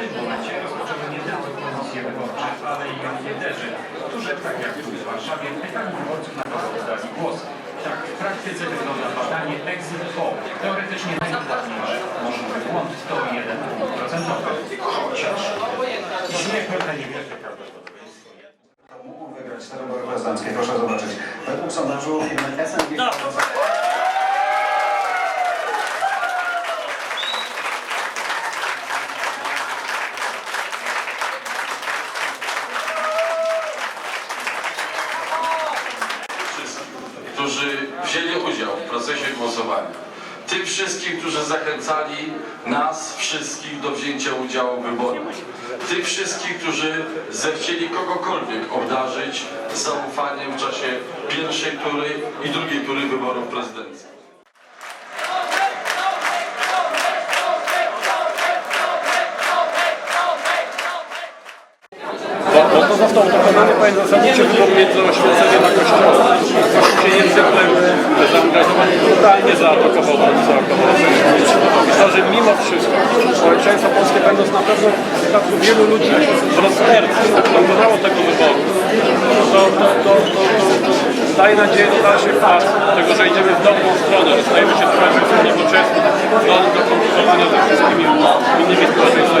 tym momencie rozpoczęły nie tylko komisje wyborcze, ale i ankiederzy, którzy, tak jak tu w Warszawie, pytali wyborców na kogo oddali głos. Tak w praktyce wygląda badanie exit poll. Teoretycznie najwydatniejszy możliwy błąd to jeden punkt procentowy. Chociaż istnieje pewne niewielkie prawdopodobieństwo. Mógł wygrać te wybory prezydenckie, proszę zobaczyć. Według sondażu SNG... którzy wzięli udział w procesie głosowania. Tym wszystkim, którzy zachęcali nas wszystkich do wzięcia udziału w wyborach. Tych wszystkich, którzy zechcieli kogokolwiek obdarzyć zaufaniem w czasie pierwszej tury i drugiej tury wyborów prezydenckich. To został dokonany powiem zasadniczy wybór między oświeceniem a kościołem. Kościół się niezwykle zaangażowany, brutalnie zaatakował zaatakował to, że mimo wszystko społeczeństwo polskie będąc na pewno w przypadku wielu ludzi w rozterce dokonało tego wyboru, to, to, to, to, to, daje nadzieję do dalszych prac, tego, że idziemy w dobrą stronę, że stajemy się społeczeństwem nowoczesnym, zdolnym do konkurowania ze wszystkimi innymi społeczeństwami